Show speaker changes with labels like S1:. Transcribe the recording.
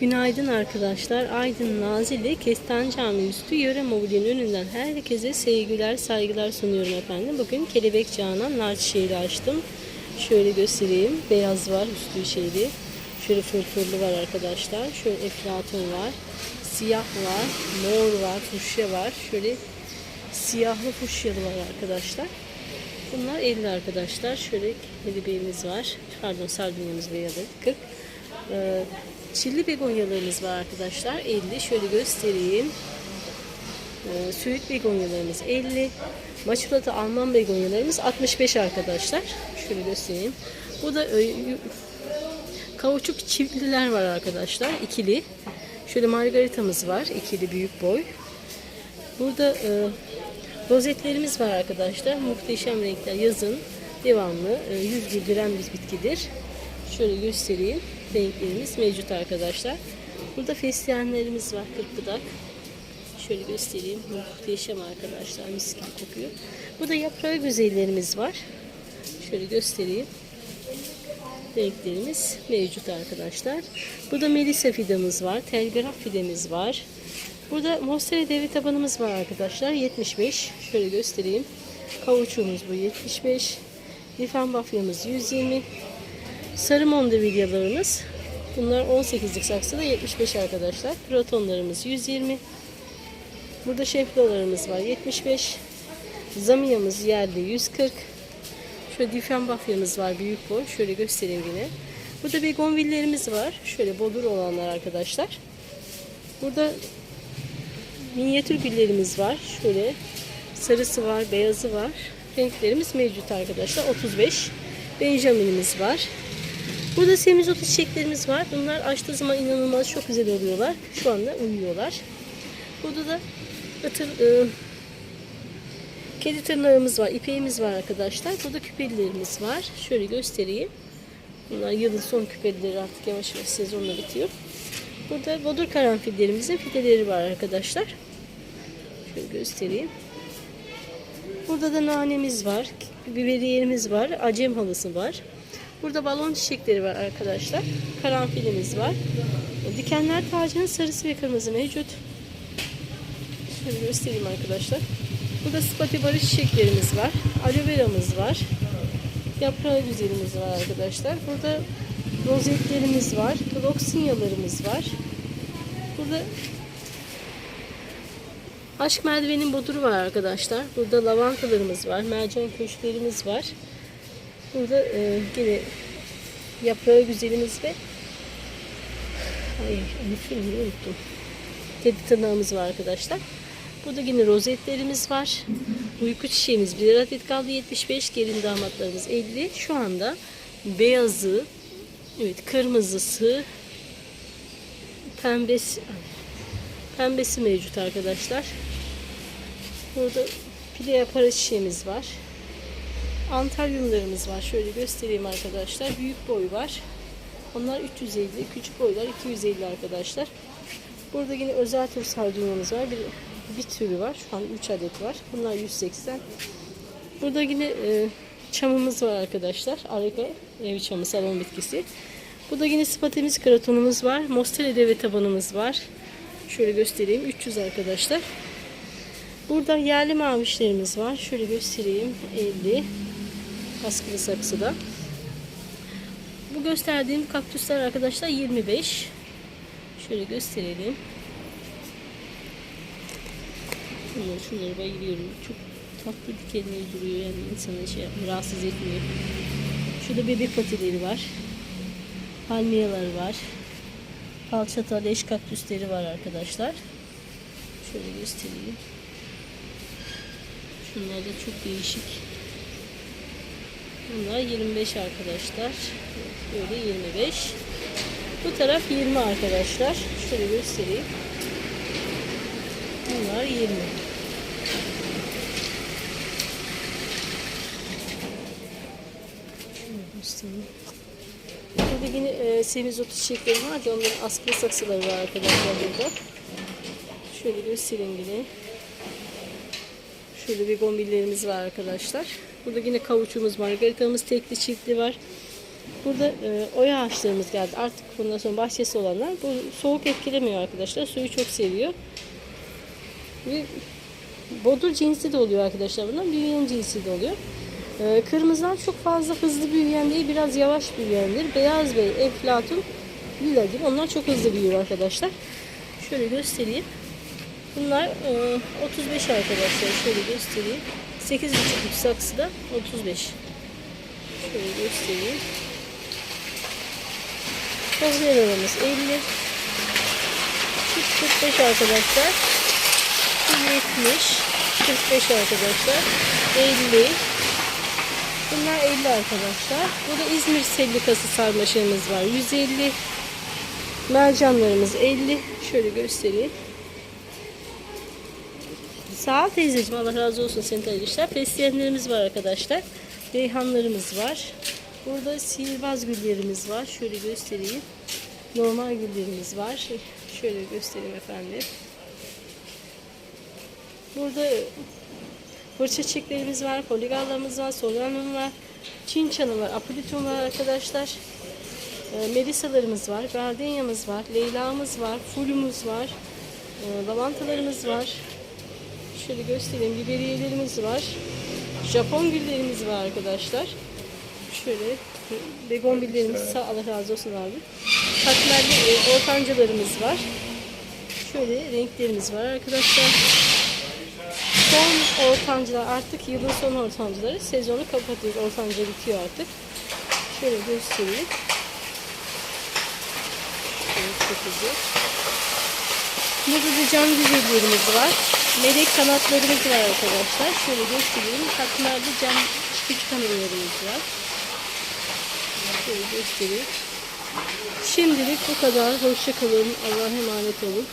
S1: Günaydın arkadaşlar. Aydın Nazilli Kestan Camii üstü yöre mobilyanın önünden herkese sevgiler, saygılar sunuyorum efendim. Bugün Kelebek Canan nar çiçeğiyle açtım. Şöyle göstereyim. Beyaz var üstü şeyli. Şöyle fırfırlı var arkadaşlar. Şöyle eflatun var. Siyah var. Mor var. Fuşya var. Şöyle siyahlı fuşyalı var arkadaşlar. Bunlar 50 arkadaşlar. Şöyle kelebeğimiz var. Pardon sardunyamız beyazı 40. Ee, çilli begonyalarımız var arkadaşlar. 50. Şöyle göstereyim. Ee, Söğüt begonyalarımız 50. Maçurata Alman begonyalarımız 65 arkadaşlar. Şöyle göstereyim. Bu da e, kauçuk çiftliler var arkadaşlar. ikili. Şöyle margaritamız var. ikili büyük boy. Burada e, rozetlerimiz var arkadaşlar. Muhteşem renkler yazın devamlı e, 100 güldüren bir bitkidir. Şöyle göstereyim. Renklerimiz mevcut arkadaşlar. Burada fesleğenlerimiz var. Kırkıdak. Şöyle göstereyim. Muhteşem arkadaşlar. Mis gibi kokuyor. Burada yaprağı güzellerimiz var. Şöyle göstereyim. Renklerimiz mevcut arkadaşlar. Burada melisa fidamız var. Telgraf fidemiz var. Burada Monstera devre tabanımız var arkadaşlar. 75. Şöyle göstereyim. Kavuçuğumuz bu 75. Lifen bafyamız 120. Sarı mondevilyalarımız. Bunlar 18'lik saksıda 75 arkadaşlar. Protonlarımız 120. Burada şeflalarımız var 75. Zamiyamız yerli 140. Şöyle difen bafyamız var büyük boy. Şöyle göstereyim yine. Burada begonvillerimiz var. Şöyle bodur olanlar arkadaşlar. Burada minyatür güllerimiz var. Şöyle sarısı var, beyazı var. Renklerimiz mevcut arkadaşlar. 35. Benjamin'imiz var. Burada semizotu çiçeklerimiz var. Bunlar açtığı zaman inanılmaz çok güzel oluyorlar. Şu anda uyuyorlar. Burada da ıtır, ı, kedi tırnağımız var. ipeğimiz var arkadaşlar. Burada küpelilerimiz var. Şöyle göstereyim. Bunlar yılın son küpelileri artık yavaş yavaş sezonla bitiyor. Burada bodur karanfillerimizin fideleri var arkadaşlar. Şöyle göstereyim. Burada da nanemiz var. Biberiyerimiz var. Acem halısı var. Burada balon çiçekleri var arkadaşlar. Karanfilimiz var. Dikenler tacının sarısı ve kırmızı mevcut. Şöyle göstereyim arkadaşlar. Burada spati barış çiçeklerimiz var. Aloe veramız var. Yaprağı güzelimiz var arkadaşlar. Burada rozetlerimiz var. Kloksinyalarımız var. Burada aşk merdivenin boduru var arkadaşlar. Burada lavantalarımız var. Mercan köşklerimiz var. Burada e, yine yaprağı güzelimiz ve ay unuttum, unuttum. Kedi tırnağımız var arkadaşlar. Burada yine rozetlerimiz var. Uyku çiçeğimiz 1 adet kaldı 75. Gelin damatlarımız 50. Şu anda beyazı, evet kırmızısı, pembesi, pembesi mevcut arkadaşlar. Burada pide yapara çiçeğimiz var. Antalyumlarımız var. Şöyle göstereyim arkadaşlar. Büyük boy var. Onlar 350, küçük boylar 250 arkadaşlar. Burada yine özel tür sardunyamız var. Bir, bir türü var. Şu an 3 adet var. Bunlar 180. Burada yine e, çamımız var arkadaşlar. Arka ev çamı, salon bitkisi. Burada yine spatemiz, kratonumuz var. Mostele deve tabanımız var. Şöyle göstereyim. 300 arkadaşlar. Burada yerli mavişlerimiz var. Şöyle göstereyim. 50. Askılı saksıda. Bu gösterdiğim kaktüsler arkadaşlar 25. Şöyle gösterelim. Şunları, şunları bayılıyorum. Çok tatlı dikenleri duruyor yani insanı şey rahatsız etmiyor. Şurada bebek patileri var. Palmiyeler var. Falçata leş kaktüsleri var arkadaşlar. Şöyle göstereyim. Şunlar da çok değişik. Bunlar 25 arkadaşlar. Böyle 25. Bu taraf 20 arkadaşlar. Şöyle göstereyim. Bunlar 20. Şöyle göstereyim. Burada yine e, semizotu çiçekleri var ya onların askılı saksıları var arkadaşlar burada. Şöyle göstereyim yine. Şöyle bir gombillerimiz var arkadaşlar. Burada yine kavuçumuz, margaritamız tekli çiftli var. Burada e, oya ağaçlarımız geldi. Artık bundan sonra bahçesi olanlar. Bu soğuk etkilemiyor arkadaşlar. Suyu çok seviyor. Ve bodur cinsi de oluyor arkadaşlar bundan. Büyüyen cinsi de oluyor. E, kırmızılar çok fazla hızlı büyüyen değil. Biraz yavaş büyüyendir. Beyaz bey, eflatun, lila gibi. Onlar çok hızlı büyüyor arkadaşlar. Şöyle göstereyim. Bunlar e, 35 arkadaşlar. Şöyle göstereyim. 8,5 saksıda 35. Şöyle göstereyim. Kozmelerimiz 50. Çift 45 arkadaşlar. Bu 70. 45 arkadaşlar. 50. Bunlar 50 arkadaşlar. Burada İzmir sellikası sarmaşığımız var. 150. Mercanlarımız 50. Şöyle göstereyim. Sağ ol teyzeciğim. Allah razı olsun senin kardeşler. Fesleğenlerimiz var arkadaşlar. Reyhanlarımız var. Burada sihirbaz güllerimiz var. Şöyle göstereyim. Normal güllerimiz var. Şöyle göstereyim efendim. Burada fırça çiçeklerimiz var. Poligallarımız var. Solanum var. Çin çanı var. Apolitum var arkadaşlar. E, Melisalarımız var. Gardenia'mız var. Leyla'mız var. Fulumuz var. E, lavantalarımız var. Şöyle göstereyim. Biberiyelerimiz var. Japon güllerimiz var arkadaşlar. Şöyle begonbillerimiz sağ Allah razı olsun abi. Katmerli e, ortancalarımız var. Şöyle renklerimiz var arkadaşlar. Son ortancılar artık yılın son ortancıları. Sezonu kapatıyoruz. Ortanca bitiyor artık. Şöyle göstereyim. Şöyle çekici. Burada da cam güzellerimiz var. Melek kanatlarımız var arkadaşlar. Şöyle göstereyim. Katmerli cam küçük kanatlarımız var. Şöyle göstereyim. Şimdilik bu kadar. Hoşçakalın. Allah'a emanet olun.